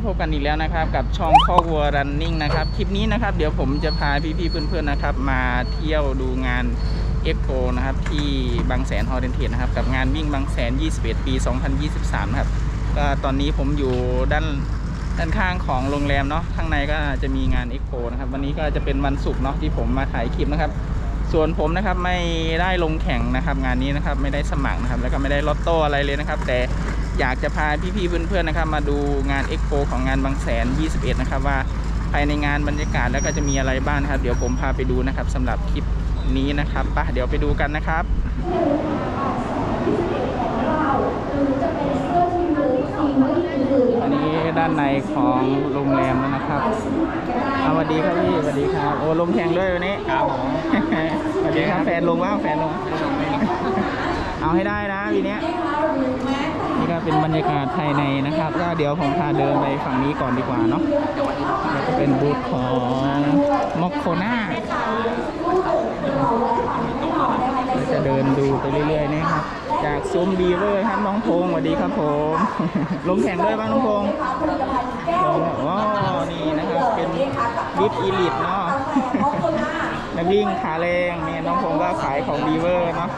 ับพบกันอีกแล้วนะครับ กับช่องข้อวัวรันนิ่งนะครับ คลิปนี้นะครับ เดี๋ยวผมจะพาพี่ๆเพื่อนๆนะครับ มาเที่ยวดูงานเอ็กโปนะครับ ที่บางแสนฮอร์เดนเทนนะครับ กับงานวิ่งบางแสน 21 ปี 2023 นะครับก็ตอนนี้ผมอยู่ด้านด้านข้างของโรงแรมเนาะข้างในก็จะมีงานเอ็กโปนะครับ วันนี้ก็จะเป็นวันศุกร์เนาะที่ผมมาถ่ายคลิปนะครับส่วนผมนะครับไม่ได้ลงแข่งนะครับ งานนี้นะครับไม่ได้สมัครนะครับ แล้วก็ไม่ได้ลอตโต้อะไรเลยนะครับ แต่ อยากจะพาพี่ๆเพื่อนๆนะครับ มาดูงานเอ็กโปของงานบางแสน 21 นะครับ ว่าภายในงานบรรยากาศแล้วก็จะมีอะไรบ้างนะครับ เดี๋ยวผมพาไปดูนะครับสำหรับคลิปนี้นะครับไปะเดี๋ยวไปดูกันนะครับอันนี้ด้านในของโรงแรมแล้วนะครับเอาสวัสดีครับพี่สวัสดีครับโอ้ลงแข่งด้วยวันนี้ครับผมสวัสดีครับแฟนลงว่าแฟนลง เอาให้ได้นะวีเนี้ยนี่ ก็เป็นบรรยากาศภายในนะครับ ก็เดี๋ยวผมพาเดินไปฝั่งนี้ก่อนดีกว่าเนาะแล้วก็เป็นบูธของมอคโคน่าจะเดินดูไปเรื่อยๆนะครับ จากซุ้มบีเวอร์ครับน้องพงสวัสดีครับผม ลงแข่งด้วยบ้างน้องพงศ์ลงอ๋อนี่นะครับเป็นลิฟอีลิทเนาะนักวิ่งขาแรงเนี่ยน้องพงศ์ก็ขายของบีเวอร์เนาะ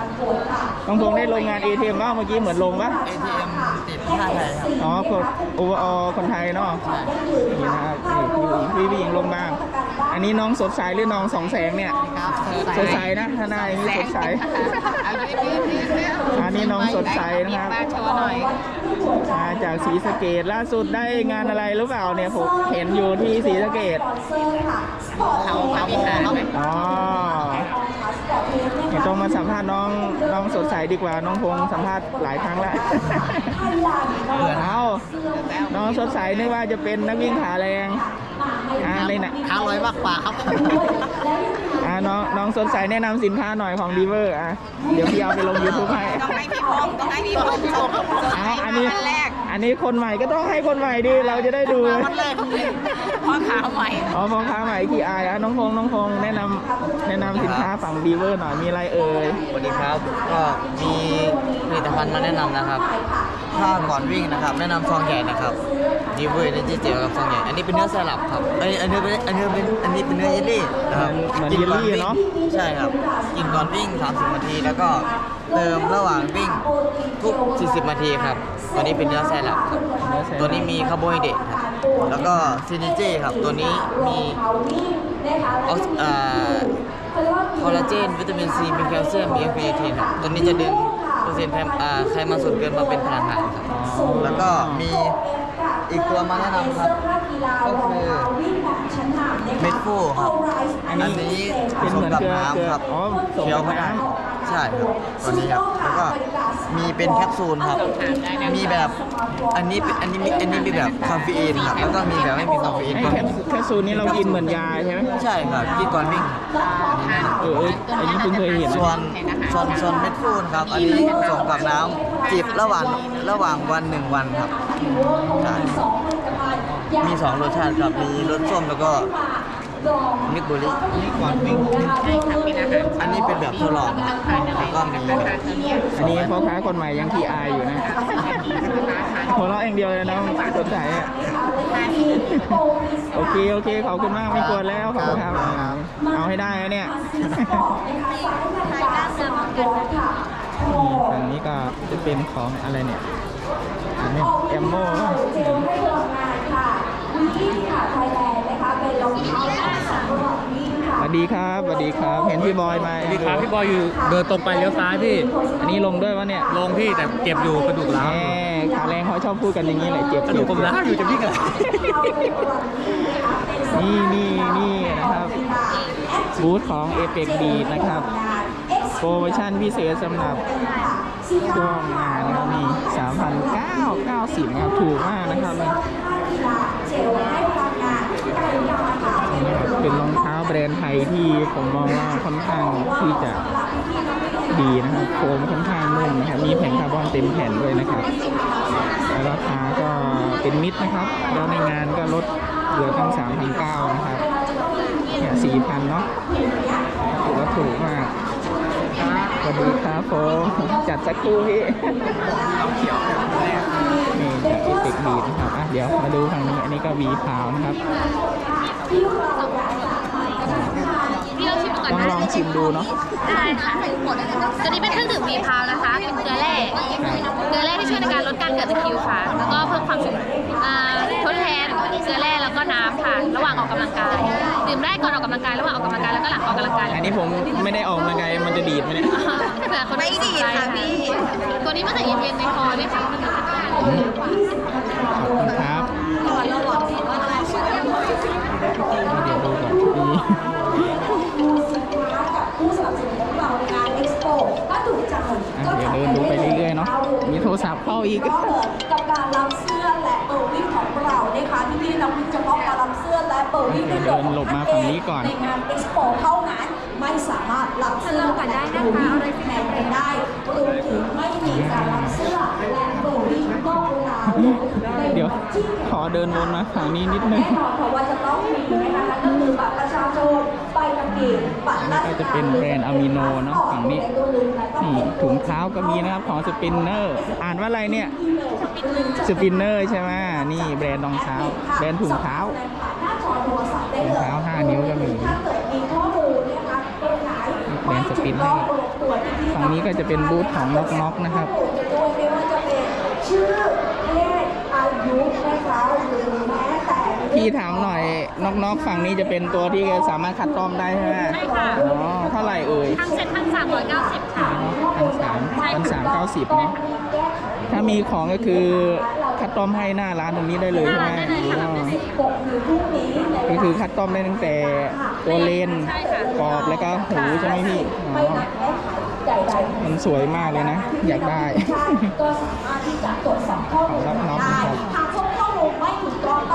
น้องพงศ์ได้ลงงาน ATM บ้างเมื่อกี้เหมือนลงปะ ท่าไทยครับอ๋อคนโอเวอร์คนไทยเนาะนี่นะครับนี่พี่พี่หญิงลงบ้าง อันนี้น้องสดใสหรือน้องสองแสงเนี่ยครับสดใสนะถ้าหน้าอย่างนี้สดใสเอายืดยืดยืดยืดอันนี้น้องสดใสนะครับมาโชว์หน่อยมาจากศรีสะเกดล่าสุดได้งานอะไรหรือเปล่าเนี่ยผมเห็นอยู่ที่ศรีสะเกดเขาพระวิหารอ๋อเดี๋ยว ต้องมาสัมภาษณ์น้องน้องสดใสดีกว่าน้องพงษ์สัมภาษณ์หลายครั้งแล้วเบื่อนะเอาน้องสดใสนึกว่าจะเป็นนักวิ่งขาแรงอ่าในน่ะค้าร้อยมากกว่าครับอ่าน้องน้องสดใสแนะนำสินค้าหน่อยของดีเวอร์อะเดี๋ยวพี่เอาไปลง YouTube ให้ต้องให้พี่พงษ์ต้องให้พี่พงษ์โชว์โชว์อ่าให้อันมานี้วันแรกอันนี้คนใหม่ก็ต้องให้คนใหม่ดิเราจะได้ดูมาวันแรก พ่อขาวใหม่อ๋อพ่อค้าใหม่ที่อายอะน้องพงษ์น้องพงษ์แนะนำแนะนำสินค้าฝั่งดีเวอร์หน่อยมีอะไรเอ่ยสวัสดีครับ ก็มีผลิตภัณฑ์มาแนะนำนะครับ ถ้าก่อนวิ่งนะครับ แนะนำซองใหญ่นะครับดีเวอร์เนจีเจลกับซองใหญ่ อันนี้เป็นเนื้อสลับครับอันนี้อันนี้เป็นอันนี้เป็นอันนี้เป็นเนื้อเยลลี่นะครับเหมือนกิเยลก่ลี่วิ่งเนาะใช่ครับ กินก่อนวิ่ง 30 นาที แล้วก็เติมระหว่างวิ่งทุก 40 นาทีครับ ตัวนี้เป็นเนื้อสลับครับ ตัวนี้มีคาร์โบไฮเดรตครับ แล้วก็ซินิเจครับ ตัวนี้มีออกอ่าคอลลาเจน วิตามินซี มีแคลเซียม มีครีเอทีนครับ ตัวนี้จะดึงเปอร์เซ็นต์ไขอ่าไขมันส่วนเกินมาเป็นพลังงานครับ แล้วก็มีอีกตัวมาแนะนำครับก็คือเม็ดฟูครับ อัอันนนี้นี้ผเป็นสเหมมือนกับเกลือเกลือน้ำครับอ๋อผสมเคี้ยวกับก็ได้น้ ใช่ครับตัวนี้ครับแล้วก็มีเป็นแคปซูลครับ มีแบบอันนี้เป็นอันนี้มีอันนี้มีแบบคาเฟอีนครับแล้วก็มีแบบไม่มีคาเฟอีนไอ้ก็แคปแคปซูลนี้เรากินเหมือนยาใช่ไหมใช่ครับกินก่อนวิ่งเออเอออันนี้เพิ่งเคยเห็นส่วนส่วนส่วนเม็ดฟูนครับ อันนี้ผสมกับน้ำจิบระหว่างระหว่างวันหนึ่งวันครับใช่มีสองรสชาติครับมีรสส้มแล้วก็ มิกบุรีนี่ก่อนวิ่งใช่ค่ะเป็นอาหารอันนี้เป็นแบบทดลองต้องทานอะไรแล้วก็มีราคาเท่านี้อันนี้พ่อค้าคนใหม่ยังที่อายอยู่นะหัวเราะอย่างเดียวเลยน้องสดใสอะโอเคโอเคขอบคุณมากไม่กลัวแล้วขอบคุณครับเอาให้ได้นะเนี่ยนี่ฝั่งนี้ก็จะเป็นของอะไรเนี่ยอันนี้แอมโม่ สวัสดีครับสวัสดีครับ เห็นพี่บอยมาสวัสดีครับพี่บอยอยู่เดินตรงไปเลี้ยวซ้ายพี่ อันนี้ลงด้วยวะเนี่ยลงพี่แต่เจ็บอยู่กระดูกแหร้าวมขาแรงเขาชอบพูดกันอย่างนี้แหละเจ็บกระดูกผมร้าวอยู่จะพี่กันนี่นี่นี่นะครับบูธของเอเ d กดีนะครับโปรโมชั่นพิเศษสำหรับช่วงงานนะครับนี่3,990นะครับถูกมากนะครับนี่ เป็นรองเท้าแบรนด์ไทยที่ผมมองว่าค่อนข้างที่จะดีนะครับโฟมค่อนข้างนุ่มนะครับ มีแผ่นคาร์บอนเต็มแผ่นด้วยนะครับแล้วราคาก็เป็นมิตรนะครับ แล้วในงานก็ลดเหลือตั้ง3,900นะครับเนี่ย4,000เนาะถือว่าถูกมากสวัสดีครับผมจัดสักครู่พี่นี่จากอีติกบีดนะครับอะเดี๋ยวมาดูทางนี้ อันนี้ก็วีพาวนะครับ พี่ลองชิมก่อนต้องนะลองชิมดูเนาะได้ค่ะตัวนี้เป็นเครื่องดื่มมีพาวนะคะ เป็นเกลือแร่เกลือแร่ที่ช่วยในการลดการเกิดตะคริวค่ะ แล้วก็เพิ่มความชุ่มอ่าทดแทนเกลือแร่แล้วก็น้ำค่ะ ระหว่างออกกำลังกายดื่มได้ก่อนออกกำลังกายระหว่างออกกำลังกายแล้วก็หลังออกกำลังกายอันนี้ผมไม่ได้ออกกำลังกายมันจะดีดไหมเนี่ยเผื่อคนไม่ดีดค่ะพี่ตัวนี้มันจะเย็นๆในคอด้วยค่ะขอบคุณครับ เดี๋ยวดูก่อนดีอะเดี๋ยวเดินดูไปเรื่อยๆเนาะ มีโท รศัพท์เข้าอีกก็เลยกับการรับเสื้อและเปิดวิ่งของเรานะคะที่พี่น้องวิ่งเฉพาะการรับเสื้อและเปิดวิ่งด้วยวเดินหลบมาฝั่งนี้ก่อนในงานเอ็กซ์โปเท่านั้นไม่สามารถรับเสื้อและเปิดวิ่งแทนกันได้รวมถึงไม่มีการรับเสื้อและเปิดวิ่งนอกเวลา เดี๋ยวที่ขอเดินวนมาฝั่งนี้นิดนึงแน่นอนเพราะว่าจะต้องมีนะคะนั่นก็คือบัตรประชาชนใบขับขี่บัตรราชก็จะการเป็นแบรนด์อะมิโนเนาะฝั่งนี้นี่ถุงเท้าก็มีนะครับของสปินเนอร์ อ่านว่าอะไรเนี่ยสปินเนอร์ใช่ไหมนี่แบรนด์รองเท้า แบรนด์ถุงเท้าถุงเท้า5นิ้วก็มีถ้าเกิดมีข้อมูลนะคะตรงไหนแบรนด์สปินเนอร์ฝั่งนี้ก็จะเป็นบูธของน็อกน็อกนะครับโดยไม่ว่าจะเป็นชื่อเพศอ พี่ถามหน่อยน็อกน็อกฝั่งนี้จะเป็นตัวที่สามารถคัดกรอมได้ใช่ไหมใช่ค่ะอ๋อเท่าไหร่เอ่ยทั้งเซ็ตทั้งสามร้อยเก้าสิบค่ะพันสามพันสามเก้าสิบเนาะถ้ามีของก็คือคัดต้อมให้หน้าร้านตรงนี้ได้เลยใช่ไหมหน้าร้านได้เลยค่ะอ๋อหรือพรุ่งนี้ในก็คือคัดต้อมได้ตั้งแต่ตัวเลนใช่ค่ะกรอบแล้วก็หูใช่ไหมพี่อ๋ไม่อนัดแก้ไขใดๆมันสวยมากเลยนะ อยากได้ก็สามารถที่จะตรวจสอบข้อมูลรับน็อตได้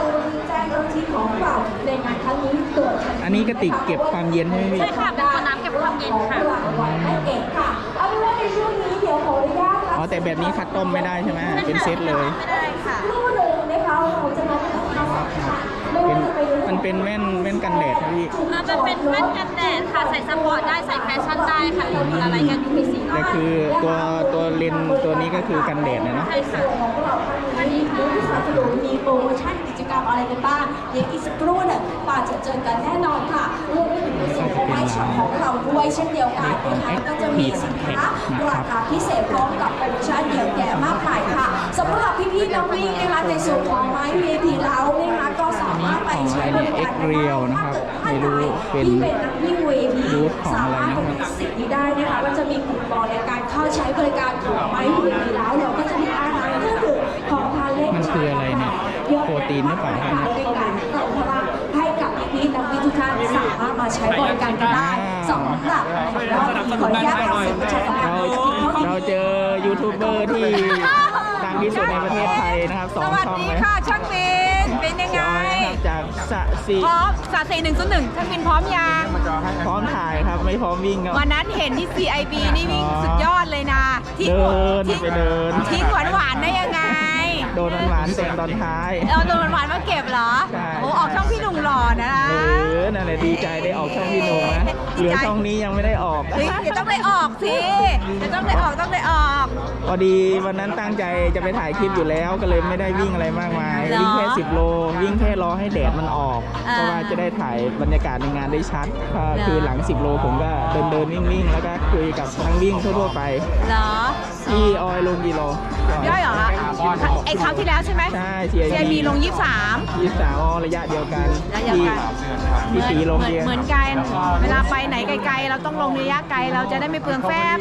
องกรุณาแจ้งเจ้าหน้าที่ของเราในงานครั้งนี้ตรวจทัทีอันนี้กระติกเก็บความเย็นใช่ไหมพี่ใช่ค่ะเป็นตัวน้ำเก็บความเย็นค่ะของรางวัลให้เก็บค่ะเอาเป็นว่าในช่วงนี้เดี๋ยวขออนุญาตอ๋อแต่แบบนี้คัดต้มไม่ได้ใช่ไหมเป็นเซตเลยไม่ได้ค่ะรูปหนึ่งนะคะเราจะมาทำความสะอาดไม่เป็นว่าจะเป็นมันเป็นแว่นแว่นกันแดดนะพี่อ่ามันเป็นแว่นกันแดดค่ะใส่สปอร์ตได้ใส่แฟชั่นได้ค่ะอยู่คนละไรกัน UVC แต่คือตัวตัวเลนส์ตัวนี้ก็คือกันแดดนะเนาะใช่ค่ะของเราครั้งนี้ผู้สนับสนุนมีโปรโมชั่น กิจกรรมอะไรกันบ้างเดี๋ยวอีกสักครู่หนึ่งป่าจะเจอกันแน่นอนค่ะรวมไปถึงในส่วนของไอช็อปของเราด้วยเช่นเดียวกันนะคะก็จะมีสินค้าราคาพิเศษพร้อมกับโปรโมชั่นเยอะแยะมากมายค่ะสำหรับพี่ๆน้องวิ่งนะคะในส่วนของไม้ VIP แล้วนะคะก็สามารถไปใช้บริการของอะไรเนี่ย X-Real นะครับไม่รู้เป็นที่เป็นนักวิ่ง VIP บูธของสาอะไรมารถนะครับไปสิทธิ์นี้ได้นะคะก็จะมีคูปองในการเข้าใช้บริการของไม้ VIP แล้วเราก็จะมีอาหารเครื่องดื่มของทานเล่นมัน คืออะไรเนี่ยโปรตีนหรือเปล่าครับเนี่ยในการเติมพลังให้กับพี่ๆนักวิ่งทุกท่านสามารถมาใช้บริการกันได้สำหรับขออนุญาตขอสื่อประชาสัมพันเราธ์เราเจอยูทูบเบอร์ที่ดังที่สุดในประเทศไทยนะครับสองสวัสช่องดีเลยค่ะช่างบินเป็นยังเจไง อยนะครับจากสะสีพร้อมสาสี่หนึ่งศูนย์หนึ่งช่างบินพร้อมยังพร้อมถ่ายครับไม่พร้อมวิ่งครับ วันนั้นเห็นที่ CIB นี่วิ่งอ๋อสุดยอดเลยนะทิ้งเดินทิ้งไปเดิน ทิ้งหวานหวานๆได้ยังไงโดนหวานๆแต่งตอนท้าย เอาตัวหวานๆมาเก็บเหรอใช่ โอ้ออกช่องพี่หนุ่มหล่อนะเออนั่นแหละดีใจได้ออกช่องพี่หนุ่มนะเหลือช่องนี้ยังไม่ได้ออก เฮ้ยเดี๋ยวต้องได้ออกสิเดี๋ยวต้องได้ออกต้องได้ออก พอดีวันนั้นตั้งใจจะไปถ่ายคลิปอยู่แล้ว ก็เลยไม่ได้วิ่งอะไรมากมาย เหรอ วิ่งแค่ 10 โล วิ่งแค่รอให้แดดมันออกอ่าเพราะว่าจะได้ถ่ายบรรยากาศในงานได้ชัดก็เหรอคือหลัง 10 โลผมก็เดินเดินวิ่งวิ่งแล้วก็คุยกับทั้งวิ่งทั่วๆไป เหรอ ที่ออยลงกิโลย่อยเหรอไอ้คราวที่แล้วใช่ไหมใช่ CIB ลง 23 ยี่สามระยะเดียวกันระยะเดียวกัน ที่ที่ตีลงเหมือนเดียวเหมือนกันเวลาไปไหนไกลๆ เราต้องลงระยะไกลเราจะได้ไม่เปลืองแฟบ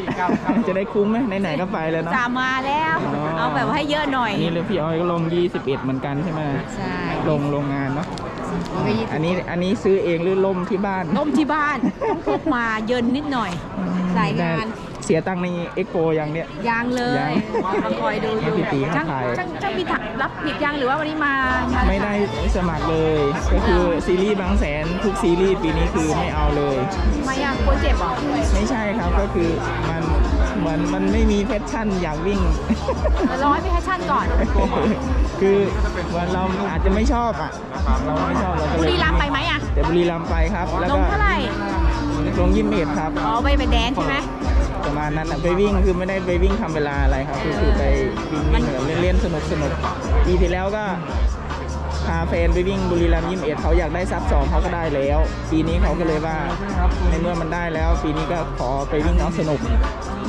จะได้คุ้มไหมไหนๆก็ไปแล้วเนาะสามมาแล้ว อ๋อ เอาแบบว่าให้เยอะหน่อย อันนี้เลยพี่ออยก็ลง 21 เหมือนกันใช่ไหมใช่ ลงโรงงานเนาะอันนี้อันนี้ซื้อเองหรือล่มที่บ้าน ต้มที่บ้านต้องพกมาเยินนิดหน่อย สายงาน เสียตังค์ในเอ็กโปยังเนี่ยยางเลยัยงมาคอยดูดูพี่ตีช่างเขาถ่าย ช่างช่างมีถักรับผิดยังหรือว่าวันนี้มามาไม่ได้สมัครเลย ก็คือซีรีส์บางแสนทุกซีรีส์ปีนี้คือไม่เอาเลยมายังกลัวเจ็บเหรอไม่ใช่ครับก็คือมันเหมือนมันไม่มีแพชชั่นอยากวิ่งรอให้พี่ให้ชั่นก่อนคือเหมือนเราอาจจะไม่ชอบอะเราไม่ชอบเราก็บุเลยรีรัมย์ไปไหมอะแต่บุรีรัมย์ไปครับ แล้วลก็งเท่าไหร่ลงยี่สิบเอ็ดครับอ๋อไปไปแดนใช่ไหมก ประมาณนั้นนะไปวิ่งคือไม่ได้ไปวิ่งทำเวลาอะไรครับคือคือไปวิ่งวิ่งแบบเล่นๆสนุกสนุกปีที่แล้วก็พาแฟนไปวิ่งบุรีรัมย์ยิมเอ็ดเขาอยากได้ซับสองเขาก็ได้แล้ว ปีนี้เขาก็เลยว่าในเมื่อมันได้แล้ว ปีนี้ก็ขอไปวิ่งเอาสนุก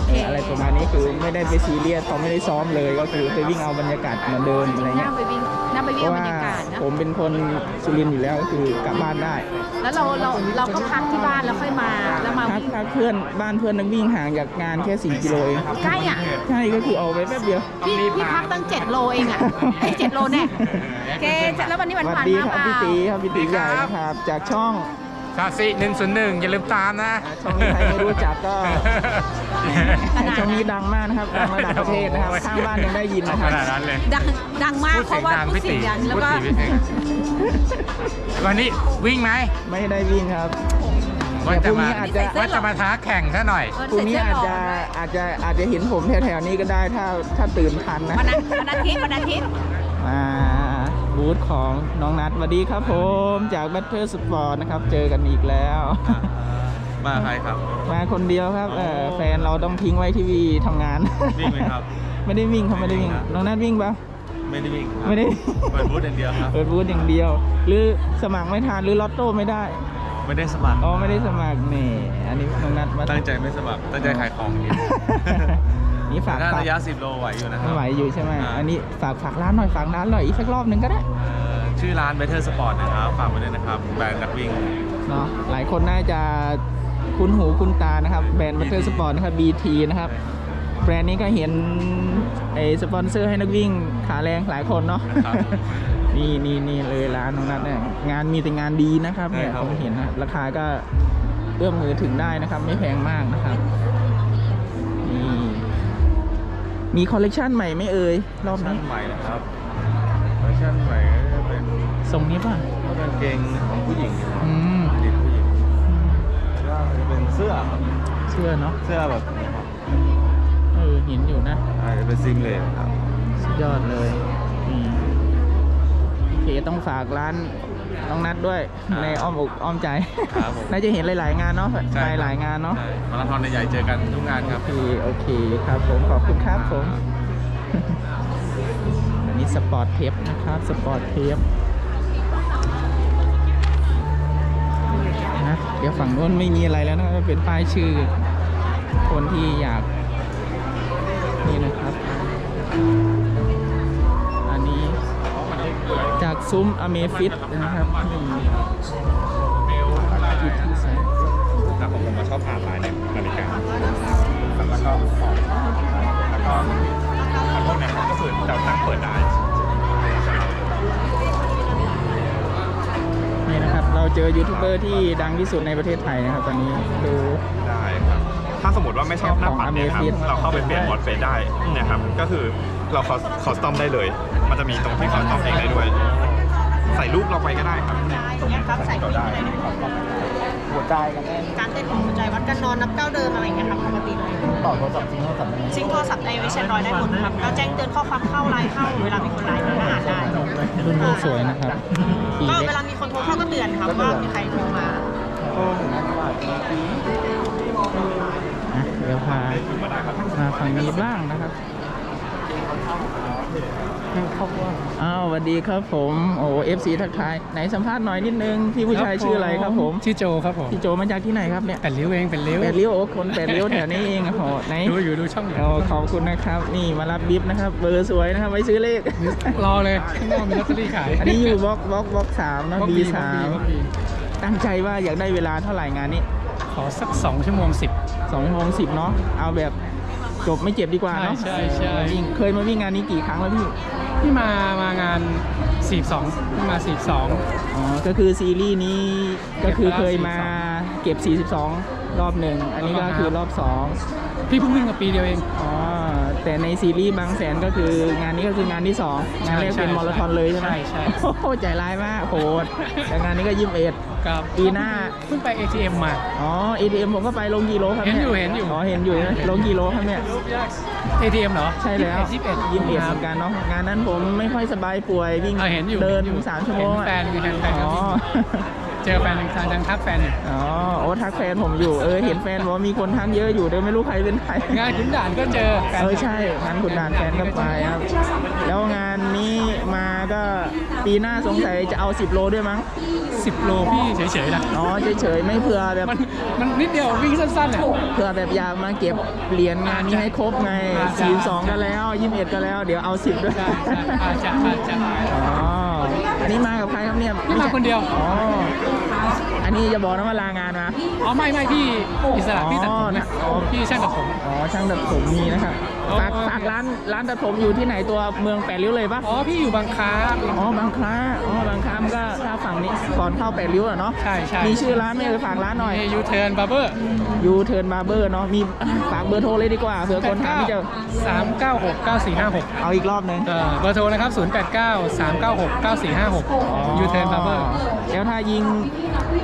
เอออะไรประมาณนี้คือไม่ได้ไปซีเรียสเขาไม่ได้ซ้อมเลยก็คือไปวิ่งเอาบรรยากาศเหมือนเดิมอะไรเงี้นั่ยงไปวิ่ง นั่งไปเพวิ่งราะบรว่ารยากาศนะ ผมเป็นคนสุรินทร์อยู่แล้วก็คือกลับบ้านได้ แล้วเราเราเราก็พักที่บ้านแล้วค่อยมาแล้วมาพักวิ่งพักเพื่อนบ้านเพื่อนนักวิ่งห่างจากงานแค่ 4 กิโลเองใกล้อะใช่ก็คือเอาไปแป๊บเดียว พี่พี่พักตั้งเจ็ดโลเองอะไอ้เจ็ดโลแน่เกแล้ววันนี้หวานสหวัวาสนดีมาครับเปล่าพี่ตีครับพี่ตีใหญ่นะครับ จากช่อง ซาซิหนึ่งศูนย์หนึ่งอย่าลืมตามนะช่องนี้ใครไม่รู้จักก็ ช่องนี้ดังมากนะครับดังระดับประเทศนะครับข้างบ้านยังได้ยินเอานะคขรับนาดนั้นเลย ดังดังมากพูดเพเสียราะงว่าดังพูดพี่เสีตียงดังแล้วพูดก็สีพี่ตีวันนี้วิ่งไหมไม่ได้วิ่งครับ ว่าจะมาพรุ่งนี้อาจจะ ว่าจะมาท้าแข่งซะหน่อย พรุ่งนี้อาจจะอาจจะอาจจะเห็นผมแถวๆนี้ก็ได้ถ้าถ้าตื่นทันนะวันนั้นวันอาทิตย์วันอาทิตย์มา บูธของน้องนัทสวัสดีครับผมจากบัตเตอร์สปอร์ตนะครับ เจอกันอีกแล้ว มาใครครับ มาคนเดียวครับเออแฟนเราต้องทิ้งไว้ที่วีทำงาน วิ่งไหมครับ ไม่ได้วิ่งครับไม่ได้วิ่ง น้องนัทวิ่งปะไม่ได้วิ่งครับไม่ได้เปิดบูธอย่างเดียวครับเปิดบูธอย่างเดียว หรือสมัครไม่ทันหรือลอตโต้ไม่ได้ ไม่ได้สมัครอ๋อไม่ได้สมัครนี่ อันนี้น้องนัทมาตั้งใจไม่สมัครตั้งใจขายของอย่างเดียว นี่ฝากถ้าฝากระยะ10โลไหวอยู่นะครัไม่บไหวอยู่ใช่ไหมอ่า อันนี้ฝากฝากร้านหน่อยฝากร้านหน่อยอีกสักรอบหนึ่งก็ได้เอ่อชื่อร้าน Better Sport นะครับ ฝากไว้ด้วยนะครับ แบรนด์นักวิ่ง เนาะหลายคนน่าจะคุ้นหูคุ้นตานะครับแบรนด์บัตเตอร์สปอร์ตนะครับ BT นะครับแบรนด์นี้ก็เห็นไอ้สปอนเซอร์ให้นักวิ่งขาแรงหลายคนเนาะครับนี่นี่นี่เลยร้านน้องนัทเนี่ยงานมีแต่งานดีนะครับเนี่ยใช่ครับ ผมเห็นนะราคาก็เอื้อมมือถึงได้นะครับ ไม่แพงมากนะครับนี่ มีคอลเลกชันใหม่ไหม่เอ่ยรอบชั่นนี้ใหม่นะครับเวอร์ชันใหม่ก็จะเป็นทรงนี้ป่ะกางเกงของผู้หญิงนะครับอืมผลิตผู้หญิงแล้วก็จะเป็นเสื้อครับเสื้อเนาะเสื้อแบบนี้ครับเออเห็นอยู่นะอาจจะเป็นซิงเลสครับสุดยอดเลยนี่โอเคต้องฝากร้าน น้องนัดด้วยในอ้อมอกอ้อมใจครับผม น่าจะเห็นหลาย ๆ งานเนาะใช่ไปครับหลายงานเนาะใช่มาราธอนใหญ่ๆเจอกันทุกงานครับ โอเคโอเคครับผมขอบคุณครับผม อันนี้สปอร์ตเทปนะครับ สปอร์ตเทปนะเดี๋ยวฝั่งนู้นไม่มีอะไรแล้วนะครับเป็นป้ายชื่อ คนที่อยาก นี่นะครับ ซุ้มอเมฟิตนะครับนี่กิจที่แสนแต่ผมผมชอบอ่านลายในนาฬิกาแล้วก็แล้วก็พวกเนี้ยก็คือจะตั้งเปิดได้นี่นะครับ เราเจอยูทูบเบอร์ที่ดังที่สุดในประเทศไทยนะครับ ตอนนี้ดูได้ครับถ้าสมมติว่าไม่ชอบหน้าปัดเนี่ยครับของ Amazfit เราเข้าไปเปลี่ยนมอดเฟสได้นะครับก็คือเราคอคอสตอมได้เลย มันจะมีตรงที่คอสตอมเองได้ด้วย ใส่รูปเราไปก็ได้ครับเนี่ยครับใส่ที่อะไรหัวใจกันแน่การเต้นของหัวใจวัดกันนอนนับเก้าเดิมอะไรอย่างเงี้ยครับปกติเลยต่อโทรศัพท์จริงโทรศัพท์ยังไงซิงโทรศัพท์ในเว็บไซต์ร้อยได้หมดครับก็แจ้งเตือนข้อความเข้าไลน์เข้าเวลามีคนไลน์มาก็อ่านได้รุ่นลูกสวยนะครับปีก็เล็กเวลามีคนโทรเข้าก็เตือนครับว่ามีใครโทรมาอะเดี๋ยวพามาฝั่งนี้บ้างนะครับ อ้าวสวัสดีครับผม โอ้เอฟซีทักทาย ไหนสัมภาษณ์หน่อยนิดนึง พี่ผู้ชายชื่ออะไรครับผม ชื่อโจครับผม พี่โจมาจากที่ไหนครับเนี่ยแปดริ้วเองเป็นริ้วแปดริ้วโอ้คนแปดริ้วแถวนี้เองโอ้โหไหนดูอยู่ดูช่องอยู่โอ้ขอบคุณนะครับ นี่มารับบิฟนะครับ เบอร์สวยนะครับไว้ซื้อเลข รอเลยข้างนอกมีลอตเตอรี่ขาย อันนี้อยู่บล็อกบล็อกบล็อกสามนะบล็อก B สามบล็อก B ตั้งใจว่าอยากได้เวลาเท่าไหร่งานนี้ ขอสัก2ชั่วโมง10สองชั่วโมงสิบเนาะ เอาแบบ จบไม่เจ็บดีกว่าเนาะใช่ใช่ใช่ วิ่งเคยมาวิ่งงานนี้กี่ครั้งแล้วพี่ที่มามางาน 42ที่มา 42 อ๋อก็คือซีรีส์นี้ก็คือเก็บไปแล้วเคยมาเก็บ 42 รอบหนึ่งอันนี้ก็คือรอบ2พี่เพิ่งวิ่งมาปีเดียวเอง อ๋อ แต่ในซีรีส์บางแสนก็คืองานนี้ก็คืองานที่ 2 งานแรกใช่เป็นมาราธอนเลยใช่ไหมใช่ใช่ โอ้โหใจร้ายมากโหดแต่งานนี้ก็ยิมเอ็ดกับปีหน้า เพิ่งไป ATM มา อ๋อ ATM ผมก็ไปลงกิโลครับเห็นอยู่ยเห็นอยู่ อ๋อเห็นอยู่นะลงกิโลครับเนี่ย ATM เหรอใช่แล้วยี่สิบเอ็ดยิมเอ็ดคเหรับมือนกันเนาะงานนั้นผมไม่ค่อยสบายป่วยวิ่งอ่าเห็นอยู่เดินเห็นอยู่สามชั่วโมงเห็นแฟนมีแฟนๆอ๋อก็วิ่ง เจอแฟนทางทางทักแฟนเนี่ยอ๋อโอ้ทักแฟนผมอยู่ เออ เห็นแฟนบอกว่ามีคนทักเยอะอยู่เดี๋ยวไม่รู้ใครเป็นใคร งานขุนด่านก็เจอแฟนเออใช่งานคุณดานแฟนก็ไปครับ แล้วงานนี้มาก็ปีหน้าสงสัยจะเอา 10 โลด้วยมั้ง สิบโลพี่เฉยๆนะอ๋อเฉยๆไม่เผื่อแบบมันมันนิดเดียววิ่งสั้นๆเนี่ยเผื่อแบบอยากมาเก็บเหรียญงานนี้ให้ครบไง อาจจะ 42 ก็แล้ว 21 ก็แล้ว เดี๋ยวเอา 10 ด้วย ใช่ใช่อาจจะอาจจะ อ๋ออัน นี้มากับใครครับเนี่ยนี่มาคนเดียว อ๋อ อันนี้จะบอกนะว่าลางานมา อ๋อไม่ไม่พี่อิสระพี่ตัดผมอ๋อนะอ๋อ พี่ช่างตัดผมอ๋อช่างตัดผมมีนะครับโอ้ฝากฝากร้านร้านตัดผมอยู่ที่ไหนตัวเมืองแปดริ้วเลยปะอ๋อพี่อยู่บางคล้า อ๋อบางคล้าอ๋อบางคล้ามนก็ถ้าฝั่งนี้ก่อนเข้าแปดริ้วอะเนาะใช่ใช่ มีชื่อร้านไหมเออฝากร้านหน่อยยูเทิร์นบาร์เบอร์ยูเทิร์นบาร์เบอร์เนาะมีฝากเบอร์โทรเลยดีกว่าเผื่อคนหาไม่เจอสามเก้าหกเก้าสี่ห้าหกเอาอีกรอบหนึงเบอร์โทรนะครับ0 8 9 3 9 6 9 4 5 6ยูเทิร์นบาร์เบอร์ แล้วถ้ายิง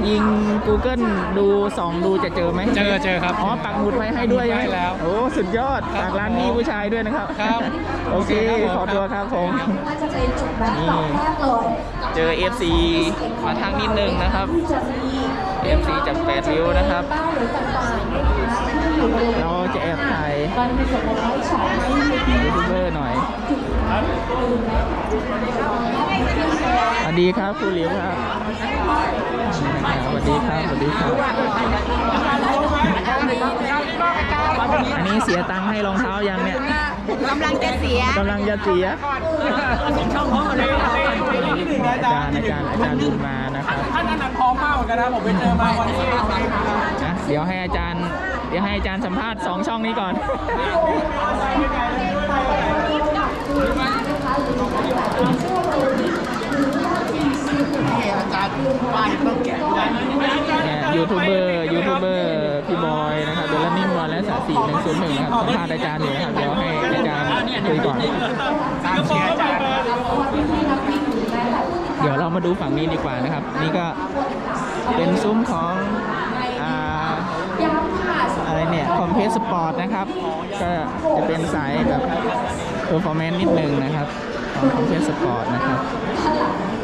ยิง Google ดูสองดูจะเจอไหมเจอเจอครับอ๋อปักหมุดไว้ให้ด้วยปักหมุดไว้แล้วโอ้สุดยอดครับฝากร้านนี้ผู้ชายด้วยนะครับครับโอเคโอเคครับผมขอตัวครับผม ว่าจะเป็นจุดแรกดอกแรกเลยเจอ FC มาทางนิดนึงนะครับ ที่จะมี FC จากแปดริ้วนะครับบ้านหรือต่างๆนะคะที่อยู่บริเวณเราจะแอบถ่ายมันเป็นส่วนของไลฟ์ช็อปให้มียูทูบเบอร์หน่อย สวัสดีครับครูหลิวครับสวัสดีครับสวัสดีครับอันนี้เสียตังค์ให้รองเท้ายังเนี่ยกำลังจะเสียกำลังจะเสียอาจารย์อาจารย์อาจารย์บุญมานะครับท่านนั้นพร้อมมากเหมือนกันนะผมไปเจอมาวันที่นะเดี๋ยวให้อาจารย์เดี๋ยวให้อาจารย์สัมภาษณ์สองช่องนี้ก่อน เนี่ยยูทูบเบอร์ยูทูบเบอร์พี่บอยนะครับเดลนิ่งวันและสาสี่หนึ่งศูนย์หนึ่งนะครับสัมภาษณ์อาจารย์อยู่นะครับเดี๋ยวให้อาจารย์คุยก่อนเชียร์เดี๋ยวเรามาดูฝั่งนี้ดีกว่านะครับ นี่ก็เป็นซุ้มของอะอะไรเนี่ยคอมเพสสปอร์ตนะครับ ก็จะเป็นสายแบบ เพอร์ฟอร์แมนซ์นิดนึงนะครับ ของคอมเพสสปอร์ตนะครับ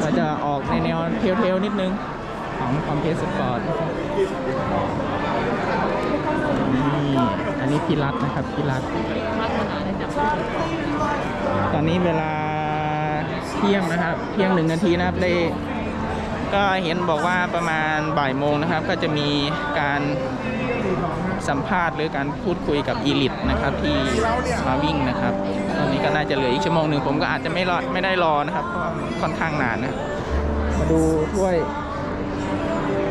ก็จะออกในแนวเทลๆนิดนึง ของคอมเพสสปอร์ตนี่อันนี้พิรัตนะครับพิรัตตอนนี้เวลาเที่ยงนะครับ เที่ยงหนึ่งนาทีนะครับได้ก็เห็นบอกว่าประมาณบ่ายโมงนะครับ ก็จะมีการ สัมภาษณ์ หรือการพูดคุยกับอีลิตนะครับที่มาวิ่งนะครับ ตอนนี้ก็น่าจะเหลืออีกชั่วโมงหนึ่งผมก็อาจจะไม่รอไม่ได้รอนะครับเพราะค่อนข้างนานนะมาดูถ้วย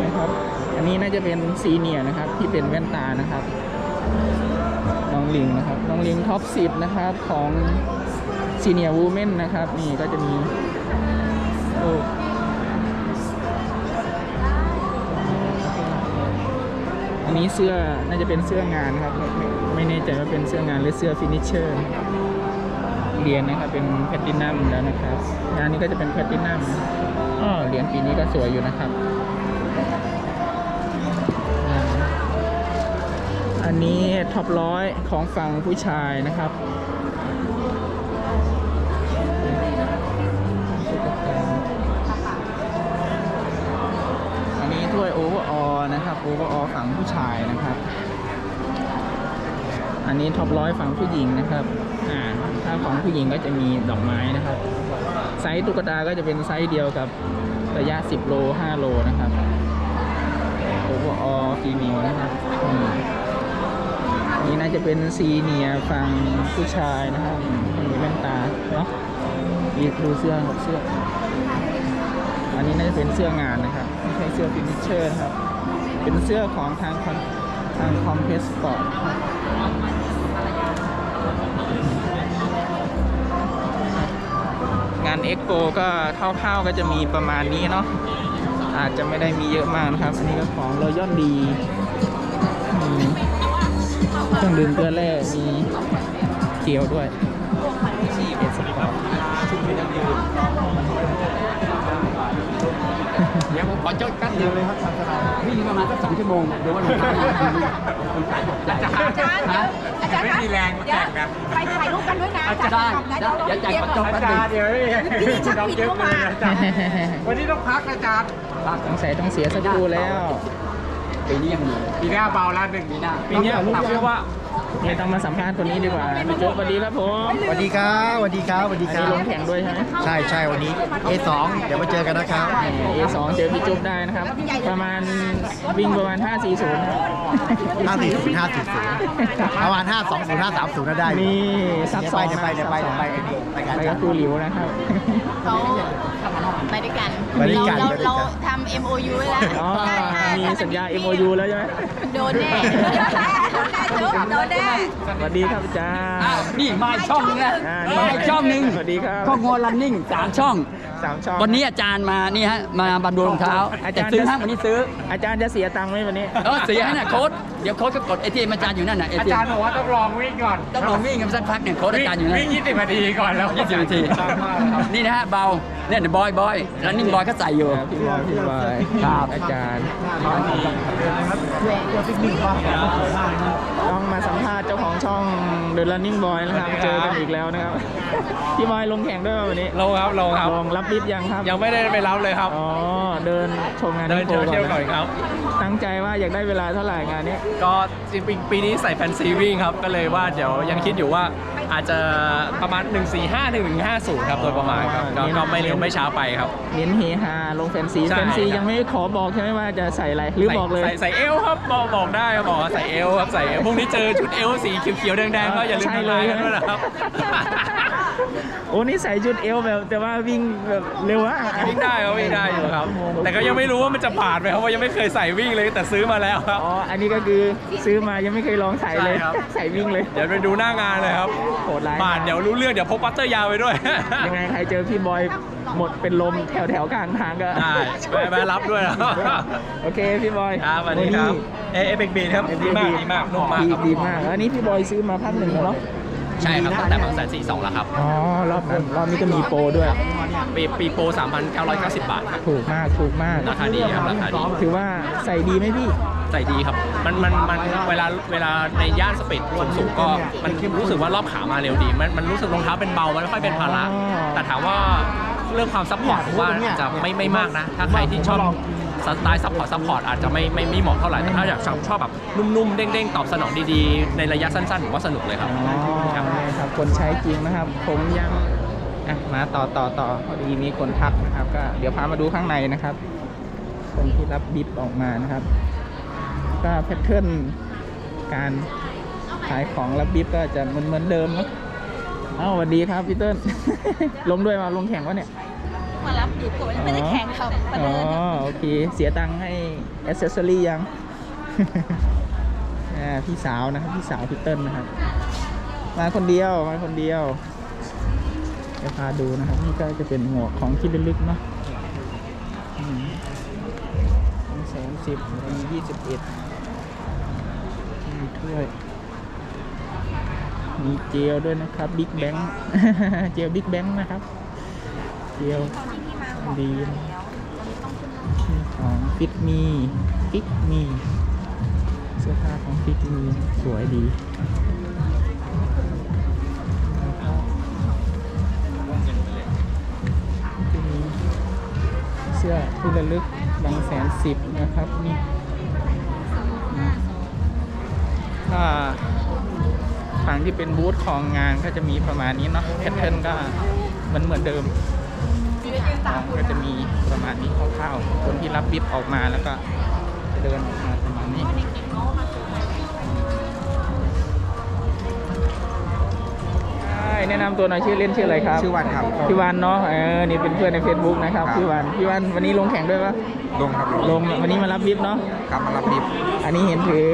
นะครับอันนี้น่าจะเป็นซีเนียนะครับที่เป็นแว่นตานะครับน้องลิงนะครับน้องลิงท็อปสิบนะครับของซีเนียร์วูแมนนะครับ นี่ก็จะมีโอ้ อันนี้เสื้อน่าจะเป็นเสื้องานครับไม่ไม่แน่ใจว่าเป็นเสื้องานหรือเสื้อฟินิชเชอร์เหรียญนะครับ เป็นแพตตินัมแล้วนะครับงานนี้ก็จะเป็นแพตตินัมอ๋อเหรียญปีนี้ก็สวยอยู่นะครับอันนี้ท็อปร้อยของฝั่งผู้ชายนะครับ โอเวอร์ออฝั่งผู้ชายนะครับ อันนี้ท็อปร้อยฝั่งผู้หญิงนะครับ อ่า ถ้าของผู้หญิงก็จะมีดอกไม้นะครับ ไซส์ตุ๊กตาก็จะเป็นไซส์เดียวกับระยะ 10 โล 5 โลนะครับโอเวอร์ออฟีเมิลนะครับอืมนี่น่าจะเป็นซีเนียฝั่งผู้ชายนะครับมีแว่นตาเนาะนี่ดูเสื้อครับเสื้ออันนี้น่าจะเป็นเสื้องานนะครับ ไม่ใช่เสื้อฟินิชเชอร์นะครับ เป็นเสื้อของทางคอนทางคอมเพสปอร์ตงานเอ็กโปก็คร่าวๆก็จะมีประมาณนี้เนาะอาจจะไม่ได้มีเยอะมากนะครับ อันนี้ก็ของรอยอนดีมีเครื่องดื่มเกลือแร่มีเกี๊ยวด้วยเอสปอร์ต เดี๋ยวผมขอจดกันเดียวเลยครับวิ่งประมาณสักสองชั่วโมงเดี๋ยวว่าหลวงตาอาจารย์อาจารย์เดี๋ยวอาจารย์คะไม่มีแรงมาแข่งกันไปถ่ายรูปกันด้วยนะอาจารย์เดี๋ยวจ่ายก่อนจบอาจารย์เดี๋ยวนี่น้องเยอะเลยอาจาวันนี้ต้องพักอาจารย์สงสัยต้องเสียสักครู่แล้วปีนี้ยังมีปีหน้าเบาแล้วหนึ่งปีหน้าปีนี้ผมเชื่อว่า เนี่ยต้องมาสัมภาษณ์คนนี้ดีกว่าพี่โจ๊กสวัสดีครับผมสวัสดีครับสวัสดีครับสวัสดีอันครันี้บลงแข่งด้วยใช่ไหมใช่ใช่วันนี้ A2 เดี๋ยวมาเจอกันนะครับ เอสองเจอพี่จุ๊บได้นะครับ ประมาณวิ่งประมาณ 540ครับ540 540ประมาณ520 530น่าได้นี่ซับซ้อนเดี๋ยวไปเดี๋ยวไปเดี๋ยวไปเดี๋ยวไปไปกันไปกับครูหลิวนะครับ เขาไปด้วยกันไปด้วยกัน เราไปด้วยกันเราทำ MOU ไว้แล้วอ๋อมีสัญญา MOU แล้วใช่ไหม โดนแน่โดนแน่สวัสดีครับอาจารย์นี่มาอีกช่องนึงนะอ่ามาอีกช่องนึงสวัสดีครับข้องอรันนิ่งสามช่อง สามช่อง วันนี้อาจารย์มานี่ฮะมาบันดูรองเท้าอาจารย์จะซื้อฮะวันนี้ซื้ออาจารย์จะเสียตังค์ไหมวันนี้ เออเสียให้น่ะโค้ดเดี๋ยวโค้ดก็กดเอทีเอ็มอาจารย์อยู่นั่นน่ะเออาทีจาเอ็รย์บอกว่าต้องลองวิ่งก่อนต้องลองวิ่งกันสักพักเนี่ยโค้ดอาจารย์อยู่นั่น วิ่งยี่สิบนาทีก่อนแล้ว ยี่สิบนาที นี่นะฮะเบา เนี่ยเดี๋ยวบอยบอยรันนิ่งบอยก็ใส่อยู่ พี่บอยพี่บอยครับ อาจารย์ต้องมา สัมภาษณ์เจ้าของช่อง The Running Boy นะครับ เจอกันอีกแล้วนะครับ พี่บอยลงแข่งด้วยป่ะวันนี้ลงครับลงครับลงรับลิฟต์ยังครับ ยังไม่ได้ไปรับเลยครับ อ๋อ เดินชมงานเดินเที่ยวโปรเที่ยวก่อนนะครับ ตั้งใจว่าอยากได้เวลาเท่าไหร่งานนี้ ก็จริงๆปีนี้ใส่แฟนซีวิ่งครับ ก็เลยว่าเดี๋ยวยังคิดอยู่ว่า อาจจะประมาณ 145ถึง150 ครับโดยประมาณครับก็ก็ไม่เร็วไม่ช้าไปครับ เน้นเฮฮาลงแฟนซีใช่แฟนซีครับ ยังไม่ขอบอกใช่ไหมว่าจะใส่อะไรหรือบอกเลยใส่ใส่เอลครับบอกบอกได้ครับบอกว่าใส่เอลครับใส่เอลพรุ่งนี้เจอชุดเอลสีเขียวๆแดงๆก็อย่าลืมใช่ทำเลลายยกันด้วยนะครับ โอ้นี่ใส่ชุดเอวแบบแต่ว่าวิ่งแบบเร็วอะวิ่งได้ครับวิ่งได้อยู่ครับ แต่ก็ยังไม่รู้ว่ามันจะผ่านไหมครับว่ายังไม่เคยใส่วิ่งเลยแต่ซื้อมาแล้วครับอ๋ออันนี้ก็คือซื้อมายังไม่เคยลองใส่เลยใช่ครับใส่วิ่งเลยเดี๋ยวไปดูหน้างานเลยครับโหดร้ายผ่านเดี๋ยวรู้เรื่องเดี๋ยวพกปัตเตอร์ยาวไปด้วยยังไงใครเจอพี่บอยหมดเป็นลมแถวแถวๆกลางทางก็ได้ไปไปรับด้วยนะโอเคพี่บอยครับสวัสดีครับเอเอเบกบีครับดีมากดีมากนุ่มมากดีครับดีมากอันนี้พี่บอยซื้อมาพันหนึ่งแล้วเนาะ ใช่ครับตั้งแต่บางแสนสี่สองแล้วครับอ๋อรอบนั้นรอบนี้ก็มีโปรด้วย ปีปีโปร3,990 บาทครับ ถูกมากถูกมาก ราคาดีครับราคาดีถือว่าใส่ดีไหมพี่ ใส่ดีครับ มันมันมันเวลาเวลาในย่านสปีดสูงสูงๆก็มันรู้สึกว่ารอบขามาเร็วดี มันมันรู้สึกรองเท้าเป็นเบา มันไม่ค่อยเป็นภาระอ๋อแต่ถามว่าเรื่องความซัพพอร์ตผมว่าจะไม่ไม่มากนะ ถ้าใครที่ชอบสไตล์ซัพพอร์ตซัพพอร์ตอาจจะไม่ไม่ไม่เหมาะเท่าไหร่ แต่ถ้าอยากชอบชอบแบบนุ่มๆ เด้งๆ ตอบสนองดีๆ ในระยะสั้นๆผมว่าสนุกเลยครับอ๋อ คนใช้จริงนะครับ ผมยังอะมาต่อต่อต่อพอดีมีคนทักนะครับ ก็เดี๋ยวพามาดูข้างในนะครับ คนที่รับบิบออกมานะครับ ก็แพทเทิร์นการขายของรับบิบก็จะเหมือนเหมือนเดิมนะเอ้าสวัสดีครับพี่เติ้ลลงด้วยมาลงแข่งวะเนี่ยมารับอยู่ผมไม่ได้แข่งครับมาอ๋อเดินโอเค เสียตังค์ให้อ c เซสซอรี่ยังอ่าพี่สาวนะครับพี่สาวพี่เติ้ลนะครับ มาคนเดียวมาคนเดียวเดี๋ยวพาดูนะครับ นี่ก็จะเป็นหมวกของที่ลึกเนาะแสนสิบมียี่สิบเอ็ดมีถ้วยมีเจลด้วยนะครับบิ๊กแบงเจลบิ๊กแบงนะครับเจลดีนะของฟิตมีฟิกมีเสื้อผ้าของฟิตมีสวยดี ที่ระลึกบางแสนสิบนะครับนี่ถ้าฝั่งที่เป็นบูธของงานก็จะมีประมาณนี้เนาะแพทเทิร์นก็เหมือนเหมือนเดิมของก็จะมีประมาณนี้คร่าวๆคนที่รับบิบออกมาแล้วก็จะเดินออกมาประมาณนี้ แนะนำตัวหน่อยชื่อเล่นชื่ออะไรครับชื่อวันครับ พี่วันเนาะเออนี่เป็นเพื่อนใน Facebook นะครับครับ พี่วันพี่วันวันนี้ลงแข่งด้วยปะลงครับลงวันนี้มารับบิบเนาะกลับมารับบิบอันนี้เห็นถือ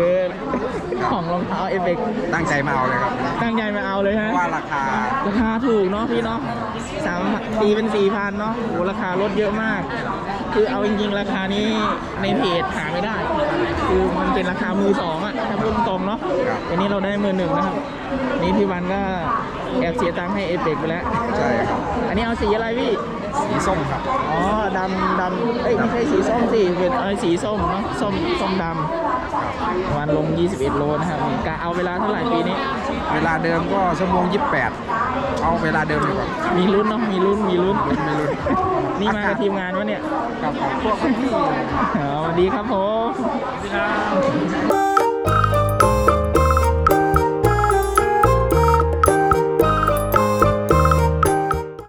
ของรองเท้าเอฟเฟกตั้งใจมาเอาเลยครับ ตั้งใจมาเอาเลยเพฮะราะว่าราคาราคาถูกเนาะพี่เนาะสามตีเป็นสี่พันเนาะโอ้ราคาลดเยอะมาก คือเอาจริงๆราคานี้ในเพจหาไม่ได้ คือมันเป็นราคามือสองอะถ้าพูดตรงๆเนาะครับอันนี้เราได้มือหนึ่งนะครับ นี่พี่วันก็แอบเสียตังค์ให้เอเปกไปแล้ว ใช่ครับ อันนี้เอาสีอะไรพี่ สีส้มครับ อ๋อดำดำเอ้ยไม่ใช่สีส้มสิ เป็นเอ้ยสีส้มเนาะ ส้มส้มดำวันลง 21 โลนะครับนี่กะเอาเวลาเท่าไหร่ปีนี้ เวลาเดิมก็ชั่วโมง 28 เอาเวลาเดิมดีกว่า มีลุ้นเนาะ มีลุ้น มีลุ้น มีลุ้น นี่มากับทีมงานวะเนี่ย กับพวกพี่อ๋อสวัสดีครับผมสวัสดีครับ